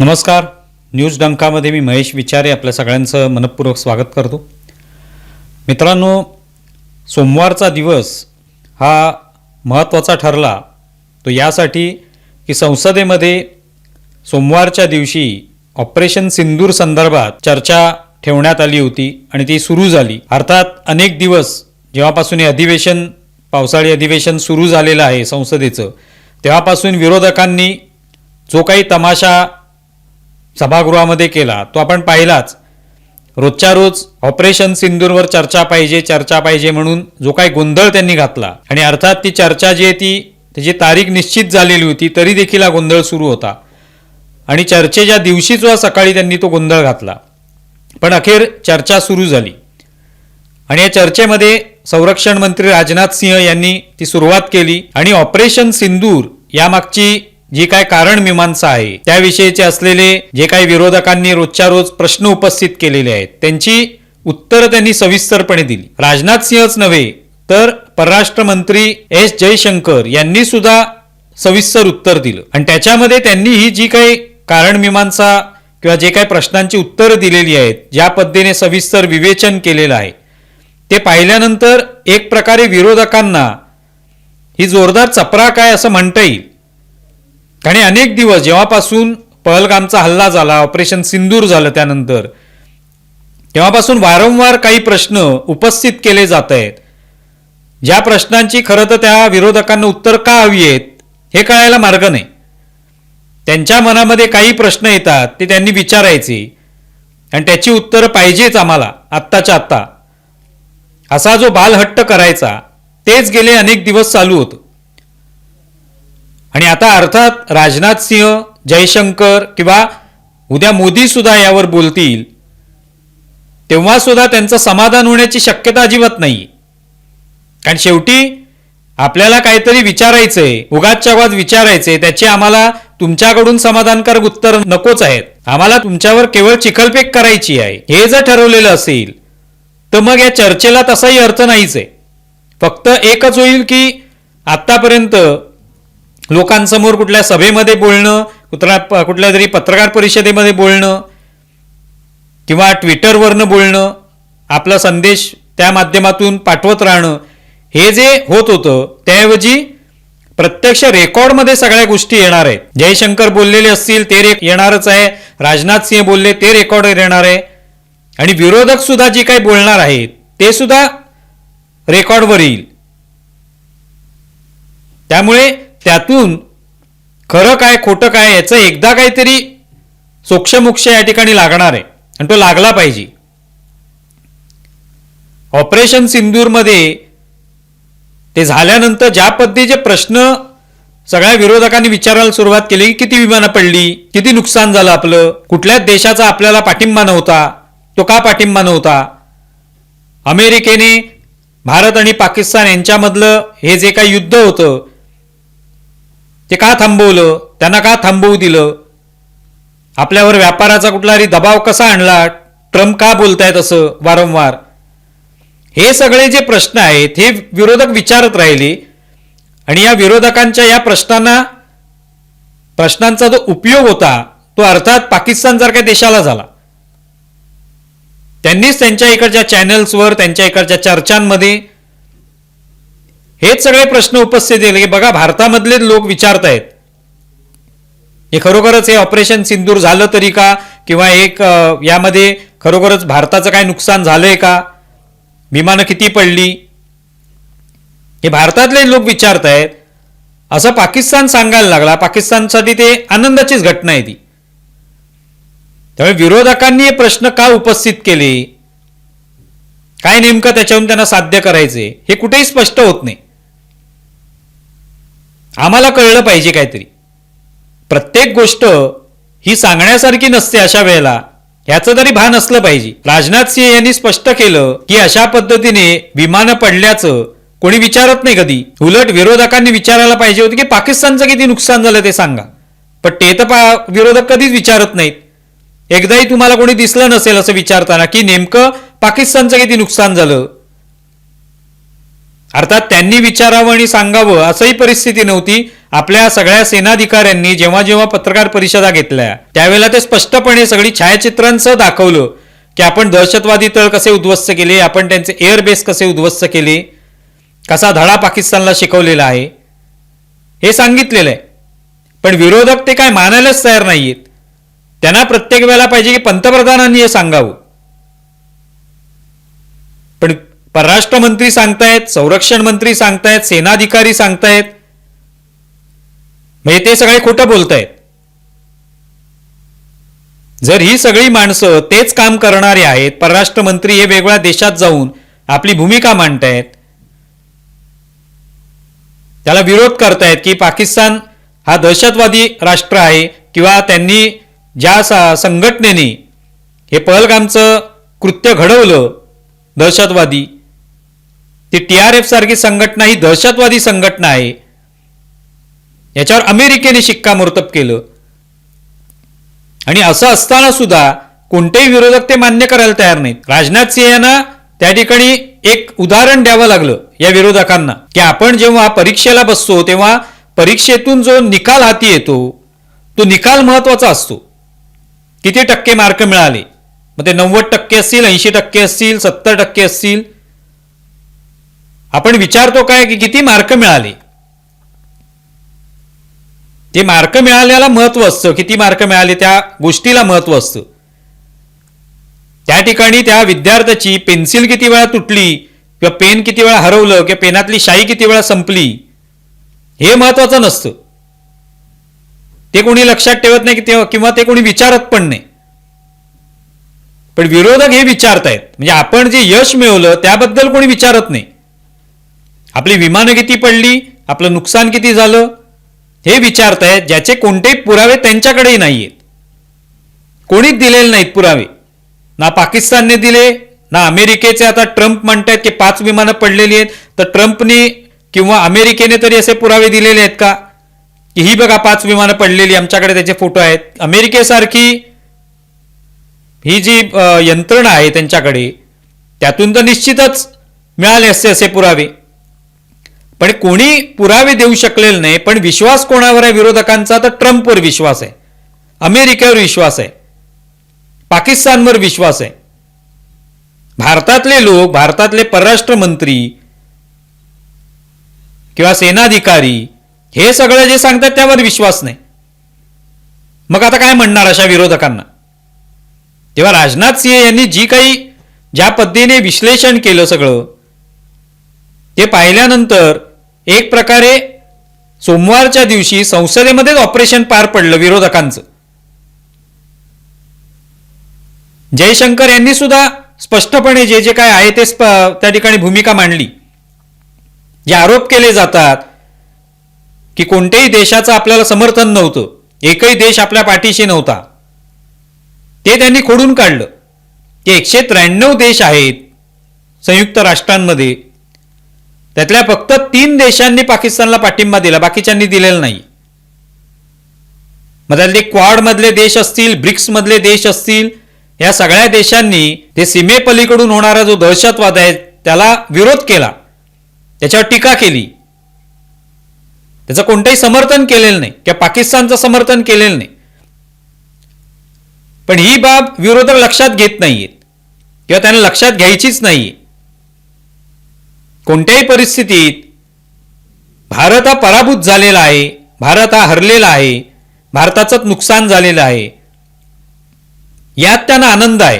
नमस्कार. न्यूज डंकामध्ये मी महेश विचारे आपल्या सगळ्यांचं मनपूर्वक स्वागत करतो. मित्रांनो सोमवारचा दिवस हा महत्त्वाचा ठरला. तो यासाठी की संसदेमध्ये सोमवारच्या दिवशी ऑपरेशन सिंदूर संदर्भात चर्चा ठेवण्यात आली होती आणि ती सुरू झाली. अर्थात अनेक दिवस जेव्हापासून हे अधिवेशन पावसाळी अधिवेशन सुरू झालेलं आहे संसदेचं तेव्हापासून विरोधकांनी जो काही तमाशा सभागृहामध्ये केला. तो आपण पाहिलाच. रोजच्या रोज ऑपरेशन सिंदूरवर चर्चा पाहिजे चर्चा पाहिजे म्हणून जो काही गोंधळ त्यांनी घातला. आणि अर्थात ती चर्चा जी आहे ती त्याची तारीख निश्चित झालेली होती तरी देखील हा गोंधळ सुरू होता. आणि चर्चेच्या दिवशी जो सकाळी त्यांनी तो गोंधळ घातला. पण अखेर चर्चा सुरू झाली. आणि या चर्चेमध्ये संरक्षण मंत्री राजनाथ सिंह यांनी ती सुरुवात केली. आणि ऑपरेशन सिंदूर यामागची जी काय कारण मीमांसा आहे त्याविषयीचे असलेले जे काही विरोधकांनी रोजच्या रोज प्रश्न उपस्थित केलेले आहेत त्यांची उत्तरं त्यांनी सविस्तरपणे दिली. राजनाथ सिंहच नव्हे तर परराष्ट्र मंत्री एस जयशंकर यांनी सुद्धा सविस्तर उत्तर दिलं. आणि त्याच्यामध्ये त्यांनी ही जी काही कारण मीमांसा किंवा जे काही प्रश्नांची उत्तरं दिलेली आहेत ज्या पद्धतीने सविस्तर विवेचन केलेलं आहे ते पाहिल्यानंतर एक प्रकारे विरोधकांना ही जोरदार चपरा काय असं म्हणता येईल. आणि अनेक दिवस जेव्हापासून पहलगामचा हल्ला झाला ऑपरेशन सिंदूर झालं त्यानंतर तेव्हापासून वारंवार काही प्रश्न उपस्थित केले जात आहेत. ज्या प्रश्नांची खरं तर त्या विरोधकांना उत्तर का हवी आहेत हे कळायला मार्ग नाही. त्यांच्या मनामध्ये काही प्रश्न येतात ते त्यांनी विचारायचे. आणि त्याची उत्तरं पाहिजेच आम्हाला आत्ताच्या आत्ता. असा जो बालहट्ट करायचा तेच गेले अनेक दिवस चालू होतं. आणि आता अर्थात राजनाथ सिंह जयशंकर किंवा उद्या मोदी सुद्धा यावर बोलतील तेव्हा सुद्धा त्यांचं समाधान होण्याची शक्यता अजिबात नाही. कारण शेवटी आपल्याला काहीतरी विचारायचंय उगाचच्या वाद विचारायचे त्याची आम्हाला तुमच्याकडून समाधानकारक उत्तर नकोच आहेत. आम्हाला तुमच्यावर केवळ चिखलफेक करायची आहे. हे जर ठरवलेलं असेल तर मग या चर्चेला तसाही अर्थ नाहीच आहे. फक्त एकच होईल की आतापर्यंत लोकांसमोर कुठल्या सभेमध्ये बोलणं कुठल्या कुठल्या तरी पत्रकार परिषदेमध्ये बोलणं किंवा ट्विटरवरनं बोलणं आपला संदेश त्या माध्यमातून पाठवत राहणं हे जे होत होतं त्याऐवजी प्रत्यक्ष रेकॉर्डमध्ये सगळ्या गोष्टी येणार आहेत. जयशंकर बोललेले असतील ते रे येणारच आहे. राजनाथ सिंह बोलले ते रेकॉर्ड येणार आहे. आणि विरोधक सुद्धा जे काही बोलणार आहेत ते सुद्धा रेकॉर्डवर येईल. त्यामुळे त्यातून खरं काय खोटं काय याचं एकदा काहीतरी सोक्षमोक्ष या ठिकाणी लागणार आहे. आणि तो लागला पाहिजे. ऑपरेशन सिंदूरमध्ये ते झाल्यानंतर ज्या पद्धतीचे प्रश्न सगळ्या विरोधकांनी विचारायला सुरुवात केली की किती विमानं पडली किती नुकसान झालं आपलं कुठल्याच देशाचा आपल्याला पाठिंबा नव्हता तो का पाठिंबा नव्हता? अमेरिकेने भारत आणि पाकिस्तान यांच्यामधलं हे जे काही युद्ध होतं ते का थांबवलं? त्यांना का थांबवू दिलं? आपल्यावर व्यापाराचा कुठलाही दबाव कसा आणला? ट्रम्प का बोलतायत असं वारंवार? हे सगळे जे प्रश्न आहेत हे विरोधक विचारत राहिले. आणि या विरोधकांच्या या प्रश्नांना प्रश्नांचा जो उपयोग होता तो अर्थात पाकिस्तानसारख्या देशाला झाला. त्यांनीच त्यांच्या इकडच्या चॅनल्सवर त्यांच्या इकडच्या चर्चांमध्ये हेच सगळे प्रश्न उपस्थित येईल की बघा भारतामधले लोक विचारतायत हे खरोखरच हे ऑपरेशन सिंदूर झालं तरी का? किंवा एक यामध्ये खरोखरच भारताचं काय नुकसान झालंय का? विमानं किती पडली? हे भारतातले लोक विचारतायत असं पाकिस्तान सांगायला लागला. पाकिस्तानसाठी ते आनंदाचीच घटना आहे ती. त्यामुळे विरोधकांनी हे प्रश्न का उपस्थित केले? काय नेमकं त्याच्याहून त्यांना साध्य करायचे हे कुठेही स्पष्ट होत नाही. आम्हाला कळलं पाहिजे काहीतरी. प्रत्येक गोष्ट ही सांगण्यासारखी नसते अशा वेळेला. ह्याचं तरी भान असलं पाहिजे. राजनाथ सिंह यांनी स्पष्ट केलं की अशा पद्धतीने विमानं पडल्याचं कोणी विचारत नाही कधी. उलट विरोधकांनी विचारायला पाहिजे होते की पाकिस्तानचं किती नुकसान झालं ते सांगा. पण ते तर पा विरोधक कधीच विचारत नाहीत. एकदाही तुम्हाला कोणी दिसलं नसेल असं विचारताना की नेमकं पाकिस्तानचं किती नुकसान झालं? अर्थात त्यांनी विचारावं आणि सांगावं असंही परिस्थिती नव्हती. आपल्या सगळ्या सेनाधिकाऱ्यांनी जेव्हा जेव्हा पत्रकार परिषदा घेतल्या त्यावेळेला ते स्पष्टपणे सगळी छायाचित्रांसह दाखवलं की आपण दहशतवादी तळ कसे उद्ध्वस्त केले आपण त्यांचे एअरबेस कसे उद्ध्वस्त केले कसा धडा पाकिस्तानला शिकवलेला आहे हे सांगितलेलं आहे. पण विरोधक ते काय मानायलाच तयार नाहीयेत. त्यांना प्रत्येक वेळेला पाहिजे की पंतप्रधानांनी हे सांगावं. पण परराष्ट्र मंत्री सांगतायत संरक्षण मंत्री सांगतायत सेनाधिकारी सांगतायत. म्हणजे ते सगळे खोटं बोलतायत. जर ही सगळी माणसं तेच काम करणारी आहेत परराष्ट्र मंत्री हे वेगवेगळ्या देशात जाऊन आपली भूमिका मांडतायत. त्याला विरोध करतायत की पाकिस्तान हा दहशतवादी राष्ट्र आहे किंवा त्यांनी ज्या संघटनेने हे पहलगामचं कृत्य घडवलं दहशतवादी ती टी आर एफ सारखी संघटना ही दहशतवादी संघटना आहे. याच्यावर अमेरिकेने शिक्कामोर्तब केलं. आणि असं असताना सुद्धा कोणतेही विरोधक ते मान्य करायला तयार नाहीत. राजनाथ सिंह यांना त्या ठिकाणी एक उदाहरण द्यावं लागलं या विरोधकांना की आपण जेव्हा परीक्षेला बसतो तेव्हा परीक्षेतून जो निकाल हाती येतो तो निकाल महत्त्वाचा असतो. किती टक्के मार्क मिळाले? मग ते नव्वद टक्के असतील ऐंशी टक्के असतील सत्तर टक्के असतील. आपण विचारतो काय की किती मार्क मिळाले? ते मार्क मिळाल्याला महत्त्व असतं. किती मार्क मिळाले त्या गोष्टीला महत्त्व असतं. त्या ठिकाणी त्या विद्यार्थ्याची पेन्सिल किती वेळा तुटली किंवा पेन किती वेळा हरवलं किंवा पेनातली शाई किती वेळा संपली हे महत्वाचं नसतं. ते कोणी लक्षात ठेवत नाही ते किंवा ते कोणी विचारत पण नाही. पण विरोधक हे विचारतायत. म्हणजे आपण जे यश मिळवलं त्याबद्दल कोणी विचारत नाही. आपली विमानं किती पडली आपलं नुकसान किती झालं हे विचारतायत ज्याचे कोणतेही पुरावे त्यांच्याकडेही नाही आहेत कोणीच दिलेले नाहीत पुरावे. ना पाकिस्तानने दिले ना अमेरिकेचे. आता ट्रम्प म्हणतायत की पाच विमानं पडलेली आहेत. तर ट्रम्पने किंवा अमेरिकेने तरी असे पुरावे दिलेले आहेत का? की ही बघा पाच विमानं पडलेली आमच्याकडे त्याचे फोटो आहेत. अमेरिकेसारखी ही जी यंत्रणा आहे त्यांच्याकडे त्यातून तर निश्चितच मिळाले असते असे पुरावे. पण कोणी पुरावे देऊ शकलेले नाही पण विश्वास कोणावर आहे? विरोधकांचा तर ट्रम्पवर विश्वास आहे. अमेरिकेवर विश्वास आहे. पाकिस्तानवर विश्वास आहे. भारतातले लोक भारतातले परराष्ट्र मंत्री किंवा सेनाधिकारी हे सगळं जे सांगतात त्यावर विश्वास नाही. मग आता काय म्हणणार अशा विरोधकांना? तेव्हा राजनाथ सिंह यांनी जी काही ज्या पद्धतीने विश्लेषण केलं सगळं ते पाहिल्यानंतर एक प्रकारे सोमवारच्या दिवशी संसदेमध्येच ऑपरेशन पार पडलं विरोधकांचं. जयशंकर यांनी सुद्धा स्पष्टपणे जे जे काय आहे ते त्या ठिकाणी भूमिका मांडली. जे आरोप केले जातात की कोणत्याही देशाचं आपल्याला समर्थन नव्हतं एकही देश आपल्या पाठीशी नव्हता ते त्यांनी खोडून काढलं. की एकशे त्र्याण्णव देश आहेत संयुक्त राष्ट्रांमध्ये त्यातल्या फक्त तीन देशांनी पाकिस्तानला पाठिंबा दिला बाकीच्यांनी दिलेला नाही. मग त्यातले क्वाड मधले देश असतील ब्रिक्स मधले देश असतील या सगळ्या देशांनी ते सीमेपलीकडून होणारा जो दहशतवाद आहे त्याला विरोध केला. त्याच्यावर टीका केली. त्याचं कोणतंही समर्थन केलेलं नाही किंवा पाकिस्तानचं समर्थन केलेलं नाही. पण ही बाब विरोधक लक्षात घेत नाहीयेत किंवा त्यांना लक्षात घ्यायचीच नाहीये कोणत्याही परिस्थितीत भारत हा पराभूत झालेला आहे. भारत हा हरलेला आहे. भारताचं नुकसान झालेलं आहे. यात त्यांना आनंद आहे.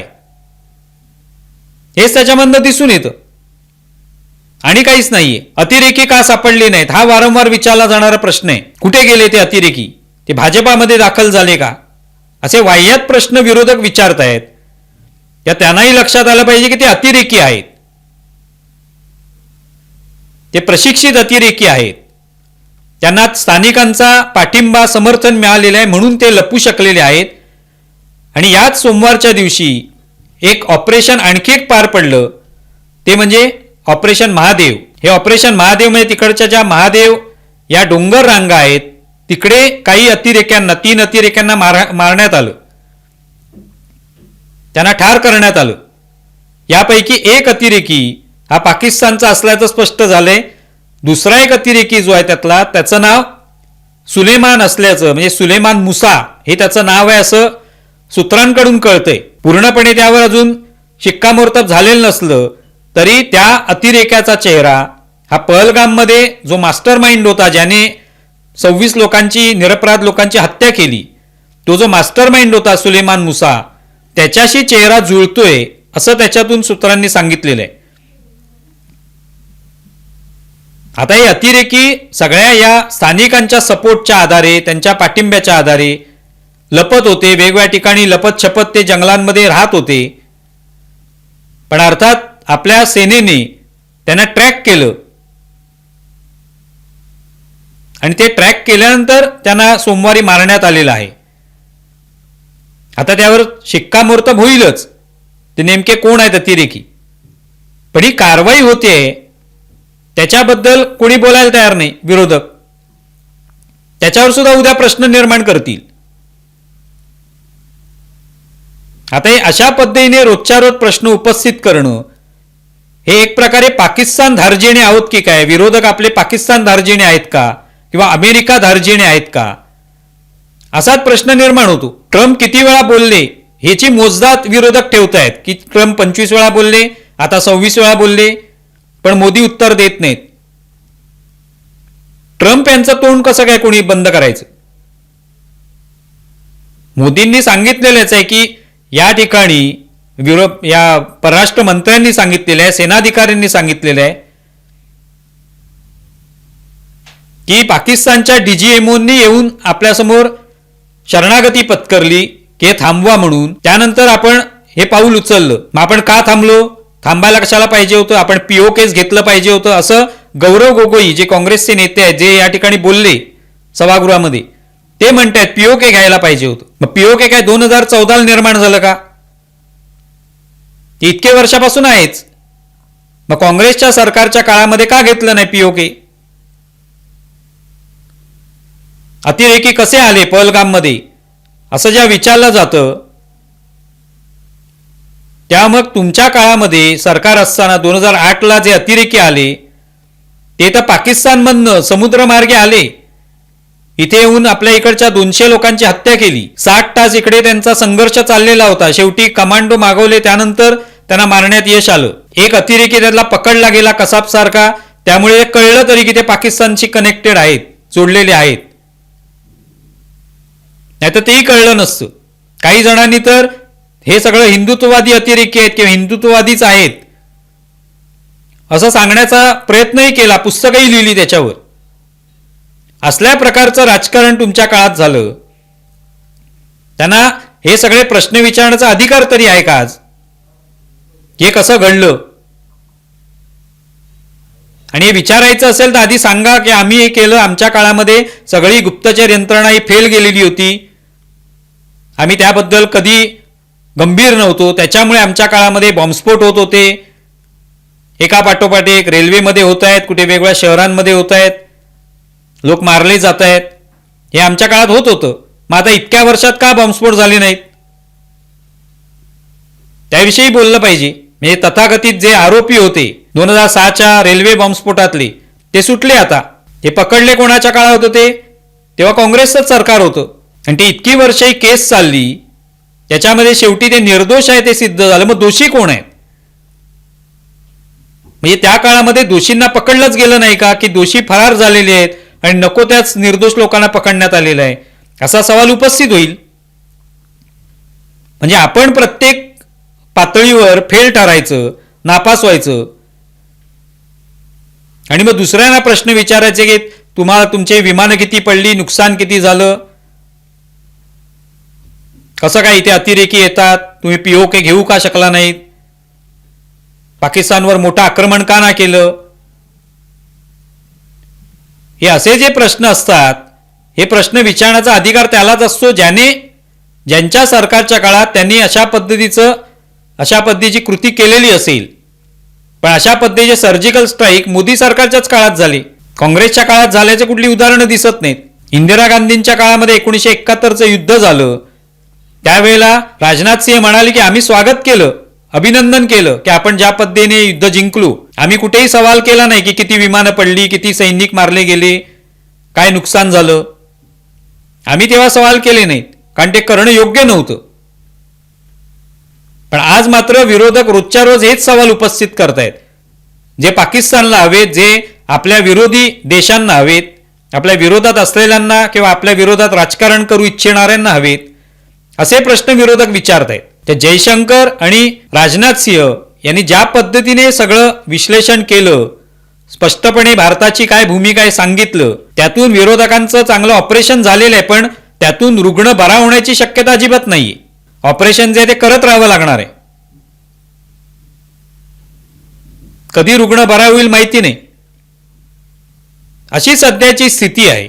हेच त्याच्यामधनं दिसून येतं. आणि काहीच नाहीये. अतिरेकी का सापडले नाहीत? हा वारंवार विचारला जाणारा प्रश्न आहे. कुठे गेले ते अतिरेकी? ते भाजपामध्ये दाखल झाले का? असे वाह्यात प्रश्न विरोधक विचारतायत. या त्यांनाही लक्षात आलं पाहिजे की ते अतिरेकी आहेत. हे प्रशिक्षित अतिरेकी आहेत त्यांना स्थानिकांचा पाठिंबा समर्थन मिळालेलं आहे म्हणून ते लपू शकलेले आहेत. आणि याच सोमवारच्या दिवशी एक ऑपरेशन आणखी एक पार पडलं. ते म्हणजे ऑपरेशन महादेव. हे ऑपरेशन महादेव म्हणजे तिकडच्या ज्या महादेव या डोंगर रांगा आहेत तिकडे काही अतिरेक्यांना तीन अतिरेक्यांना मार मारण्यात आलं. त्यांना ठार करण्यात आलं. यापैकी एक अतिरेकी हा पाकिस्तानचा असल्याचं स्पष्ट झालंय. दुसरा एक अतिरेकी जो आहे त्यातला त्याचं नाव सुलेमान असल्याचं म्हणजे सुलेमान मुसा हे त्याचं नाव आहे असं सूत्रांकडून कळतंय. पूर्णपणे त्यावर अजून शिक्कामोर्तब झालेलं नसलं तरी त्या अतिरेक्याचा चेहरा हा पहलगाममध्ये जो मास्टर माइंड होता ज्याने सव्वीस लोकांची निरपराध लोकांची हत्या केली तो जो मास्टर माइंड होता सुलेमान मुसा त्याच्याशी चेहरा जुळतोय असं त्याच्यातून सूत्रांनी सांगितलेलं आहे. आता हे अतिरेकी सगळ्या या स्थानिकांच्या सपोर्टच्या आधारे त्यांच्या पाठिंब्याच्या आधारे लपत होते वेगवेगळ्या ठिकाणी लपत छपत ते जंगलांमध्ये राहत होते. पण अर्थात आपल्या सेनेने त्यांना ट्रॅक केलं. आणि ते ट्रॅक केल्यानंतर त्यांना सोमवारी मारण्यात आलेलं आहे. आता त्यावर शिक्कामोर्तब होईलच. ते नेमके कोण आहेत अतिरेकी? पण ही कारवाई होते त्याच्याबद्दल कोणी बोलायला तयार नाही विरोधक. त्याच्यावर सुद्धा उद्या प्रश्न निर्माण करतील. आता हे अशा पद्धतीने रोजच्या रोज प्रश्न उपस्थित करणं हे एक प्रकारे पाकिस्तान धार्जिणे आहोत की काय? विरोधक आपले पाकिस्तान धार्जिणे आहेत का? किंवा अमेरिका धार्जिणे आहेत का? असाच प्रश्न निर्माण होतो. ट्रम्प किती वेळा बोलले ह्याची मोजदात विरोधक ठेवतायत. की ट्रम्प पंचवीस वेळा बोलले आता सव्वीस वेळा बोलले पण मोदी उत्तर देत नाहीत. ट्रम्प यांचं तोंड कसं काय कोणी बंद करायचं? मोदींनी सांगितलेलंच आहे की या ठिकाणी युरोप या परराष्ट्र मंत्र्यांनी सांगितलेलं आहे सेनाधिकाऱ्यांनी सांगितलेलं आहे की पाकिस्तानच्या डीजीएमओनी येऊन आपल्यासमोर शरणागती पत्करली की हे थांबवा म्हणून. त्यानंतर आपण हे पाऊल उचललं. मग आपण का थांबलो? थांबायला कशाला पाहिजे होतं? आपण पीओ केस घेतलं पाहिजे होतं. असं गौरव गोगोई जे काँग्रेसचे नेते आहेत जे या ठिकाणी बोलले सभागृहामध्ये ते म्हणतायत पीओ के घ्यायला पाहिजे होतं. मग पीओ के काय दोन हजार चौदाला निर्माण झालं का? ते इतके वर्षापासून आहेच. मग काँग्रेसच्या सरकारच्या काळामध्ये का घेतलं नाही पीओके अतिरेकी कसे आले पहलगाममध्ये? असं ज्या विचारलं जातं त्या मग तुमच्या काळामध्ये सरकार असताना दोन हजार आठला जे अतिरेकी आले ते तर पाकिस्तानमधनं समुद्रमार्गे आले. इथे येऊन आपल्या इकडच्या दोनशे लोकांची हत्या केली. साठ तास इकडे त्यांचा संघर्ष चाललेला होता. शेवटी कमांडो मागवले. त्यानंतर त्यांना मारण्यात यश आलं. एक अतिरेकी त्यातला पकडला गेला कसाब सारखा त्यामुळे कळलं तरी की ते पाकिस्तानशी कनेक्टेड आहेत जोडलेले आहेत. नाही तर तेही कळलं नसतं. काही जणांनी तर हे सगळं हिंदुत्ववादी अतिरेकी आहेत किंवा हिंदुत्ववादीच आहेत. असं सांगण्याचा प्रयत्नही केला पुस्तकही लिहिली त्याच्यावर. असल्या प्रकारचं राजकारण तुमच्या काळात झालं. त्यांना हे सगळे प्रश्न विचारण्याचा अधिकार तरी आहे का आज? हे कसं घडलं? आणि हे विचारायचं असेल तर आधी सांगा की आम्ही हे केलं आमच्या काळामध्ये सगळी गुप्तचर यंत्रणा ही फेल गेलेली होती. आम्ही त्याबद्दल कधी गंभीर नव्हतो. त्याच्यामुळे आमच्या काळामध्ये बॉम्बस्फोट होत होते. एका पाठोपाठ एक रेल्वेमध्ये होत आहेत कुठे वेगवेगळ्या शहरांमध्ये होत आहेत. लोक मारले जात आहेत. हे आमच्या काळात होत होतं. मग आता इतक्या वर्षात का बॉम्बस्फोट झाले नाहीत? त्याविषयी बोललं पाहिजे. म्हणजे तथाकथित जे आरोपी होते दोन हजार सहाच्या रेल्वे बॉम्बस्फोटातले ते सुटले आता. हे पकडले कोणाच्या काळात होते तेव्हा काँग्रेसचंच सरकार होतं. आणि ती इतकी वर्ष ही केस चालली याच्यामध्ये शेवटी ते निर्दोष आहे ते सिद्ध झालं. मग दोषी कोण आहे? म्हणजे त्या काळामध्ये दोषींना पकडलंच गेलं नाही का? की दोषी फरार झालेले आहेत आणि नको त्याच निर्दोष लोकांना पकडण्यात आलेलं आहे. असा सवाल उपस्थित होईल. म्हणजे आपण प्रत्येक पातळीवर फेल ठरायचं नापास व्हायचं. आणि मग दुसऱ्यांना प्रश्न विचारायचे की तुम्हाला तुमचे विमानं किती पडली नुकसान किती झालं? कसं काय इथे अतिरेकी येतात? तुम्ही पीओके घेऊ का शकला नाहीत पाकिस्तानवर मोठं आक्रमण का ना केलं? हे असे जे प्रश्न असतात हे प्रश्न विचारण्याचा अधिकार त्यालाच असतो ज्याने ज्यांच्या सरकारच्या काळात त्यांनी अशा पद्धतीचं अशा पद्धतीची कृती केलेली असेल. पण अशा पद्धतीचे सर्जिकल स्ट्राईक मोदी सरकारच्याच काळात झाली. काँग्रेसच्या काळात झाल्याचे कुठली उदाहरणं दिसत नाहीत. इंदिरा गांधींच्या काळामध्ये एकोणीसशे एकाहत्तरचं युद्ध झालं. त्यावेळेला राजनाथ सिंह म्हणाले की आम्ही स्वागत केलं अभिनंदन केलं की आपण ज्या पद्धतीने युद्ध जिंकलो. आम्ही कुठेही सवाल केला नाही की किती विमानं पडली किती सैनिक मारले गेले काय नुकसान झालं. आम्ही तेव्हा सवाल केले नाहीत कारण ते करणं योग्य नव्हतं. पण आज मात्र विरोधक रोजच्या रोज हेच सवाल उपस्थित करतायत. जे पाकिस्तानला हवेत जे आपल्या विरोधी देशांना हवेत आपल्या विरोधात असलेल्यांना किंवा आपल्या विरोधात राजकारण करू इच्छिणाऱ्यांना हवेत असे प्रश्न विरोधक विचारतायत ते जयशंकर आणि राजनाथ सिंह यांनी ज्या पद्धतीने सगळं विश्लेषण केलं स्पष्टपणे भारताची काय भूमिका आहे सांगितलं त्यातून विरोधकांचं चांगलं ऑपरेशन झालेलं आहे पण त्यातून रुग्ण बरा होण्याची शक्यता अजिबात नाही ऑपरेशन जे ते करत राहावं लागणार आहे. कधी रुग्ण बरा होईल माहिती नाही. अशी सध्याची स्थिती आहे.